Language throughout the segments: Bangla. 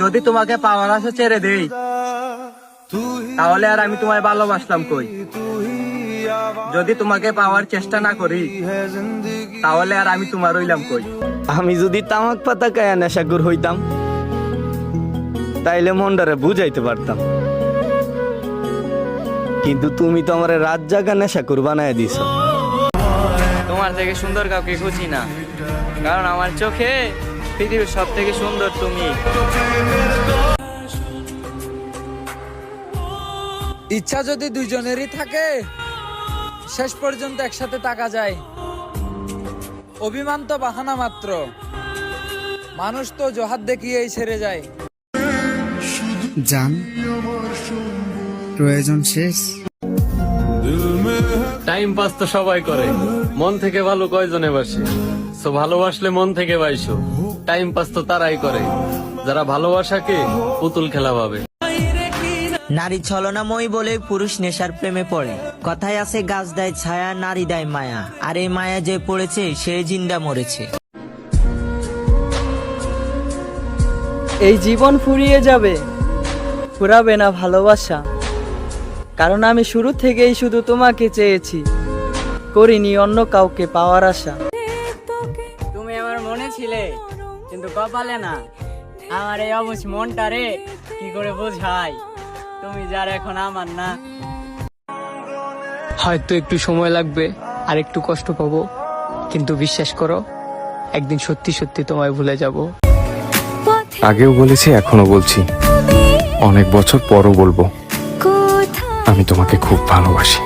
যদি তোমাকে পাওয়ার আশা ছেড়ে দেই তাহলে আর আমি তোমায় ভালোবাসলাম কই? যদি তোমাকে পাওয়ার চেষ্টা না করি তাহলে আর আমি তোমার রইলাম কই? আমি যদি তামাক পাতা কায়া নেশাকুর হইতাম তাইলে মনটারে বুঝাইতে পারতাম। কিন্তু তুমি তো আমার রাত জাগা নেশাকুর বানায় দিছ। তোমার থেকে সুন্দর কাউকে খুঁজি না কারণ আমার চোখে পৃথিবীর সব থেকে সুন্দর তুমি। ইচ্ছা যদি দুইজনেরই থাকে শেষ পর্যন্ত একসাথে থাকা যায়। অভিমান তো বাহানা মাত্র। মানুষ তো জহাত দেখিয়েই ছেড়ে যায়। জান প্রয়োজন শেষ। টাইম পাস তো সবাই করে। মন থেকে ভালো কয়জনে বাসে? সো ভালোবাসলে মন থেকে বাইসো টাইম পাস তো তারাই করে। যারা ভালোবাসাকে পুতুল খেলা ভাবে। নারী ছলনাময়ী বলে পুরুষ নেশার প্রেমে পড়ে। কথায় আছে গাছ দেয় ছায়া নারী দেয় মায়া। আর এই মায়া যে পড়েছে সে জিন্দা মরেছে। এই জীবন ফুরিয়ে যাবে। ফুরাবে না ভালোবাসা। কারণ আমি শুরু থেকেই শুধু তোমাকে চেয়েছি। করিনি অন্য কাউকে পাওয়ার আশা। মনে ছিলে কিন্তু কপালে না। আমার এই অবুঝ মনটা রে কি করে বোঝাই তুমি যার এখন আমার না। হয়তো একটু সময় লাগবে আর একটু কষ্ট পাবো। কিন্তু বিশ্বাস করো একদিন সত্যি সত্যি তোমায় ভুলে যাব। আগেও বলেছি এখনও বলছি। অনেক বছর পরও বলব। আমি তোমাকে খুব ভালোবাসি।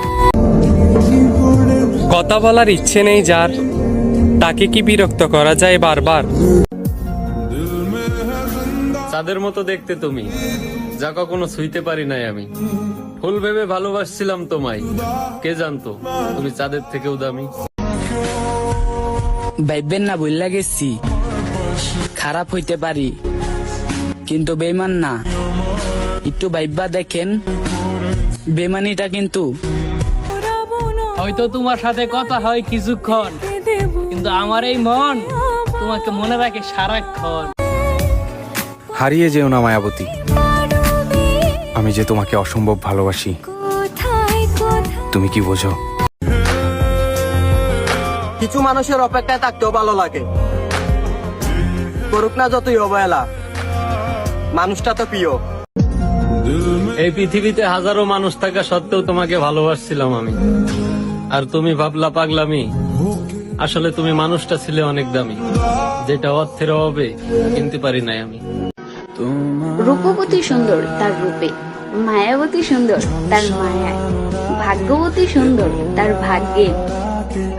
কথা বলার ইচ্ছে নেই যার। তাকে কি বিরক্ত করা যায় বারবার? চাঁদের মতো দেখতে তুমি। যা কখনো ছুঁইতে পারি নাই আমি। ফুল ভেবে ভালোবাসছিলাম তোমায়। কে জানতো তুমি চাঁদের থেকেও দামি? ভাইবেন না বললা গেছি। খারাপ হইতে পারি কিন্তু বেমান না। একটু ভাইবা দেখেন বেমানিটা কিন্তু হয়তো তোমার সাথে কথা হয় কিছুক্ষণ। কিন্তু আমার এই মন তোমাকে মনে রাখে সারাক্ষণ। হারিয়ে যেও না মায়াবতী। আমি যে তোমাকে অসম্ভব ভালোবাসি তুমি কি বোঝো? কিছু মানুষের অপেক্ষায় থাকতেও ভালো লাগে। করুক না যতই অবহেলা মানুষটা তো প্রিয়। এই পৃথিবীতে হাজারো মানুষ থাকা সত্ত্বেও তোমাকে ভালোবাসছিলাম আমি। আর তুমি ভাবলা পাগলামি আসলে তুমি মানুষটা ছিলে অনেক দামি। যেটা অর্থের অভাবে কিনতে পারি নাই আমি। রূপবতী সুন্দর তার রূপে মায়াবতী সুন্দর তার মায়ায় ভাগ্যবতী সুন্দর তার ভাগ্যে।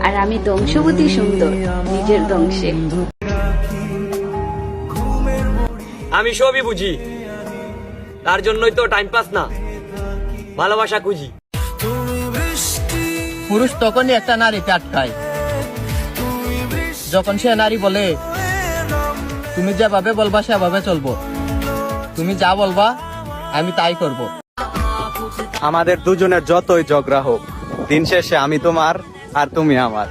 আর আমি দংশবতী সুন্দর নিজের দংশে আমি সবই বুঝি। তার জন্যই তো টাইম পাস না। ভালোবাসা খুঁজি। পুরুষ তখনই একটা নারীতে আটকায় যখন সে নারী বলে তুমি যেভাবে বলবা সেভাবে চলবো। তুমি যা বলবা আমি তাই করব। আমাদের দুজনের যতই ঝগড়া হোক দিন শেষে আমি তোমার আর তুমি আমার।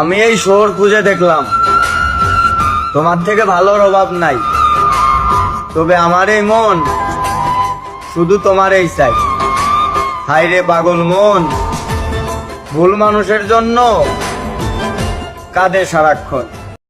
আমি এই শহর খুঁজে দেখলাম। তোমার থেকে ভালোর অভাব নাই। তবে আমার এই মন শুধু তোমার এই চাই। হাই রে পাগল মন ভুল মানুষের জন্য কাঁদে সারাক্ষণ।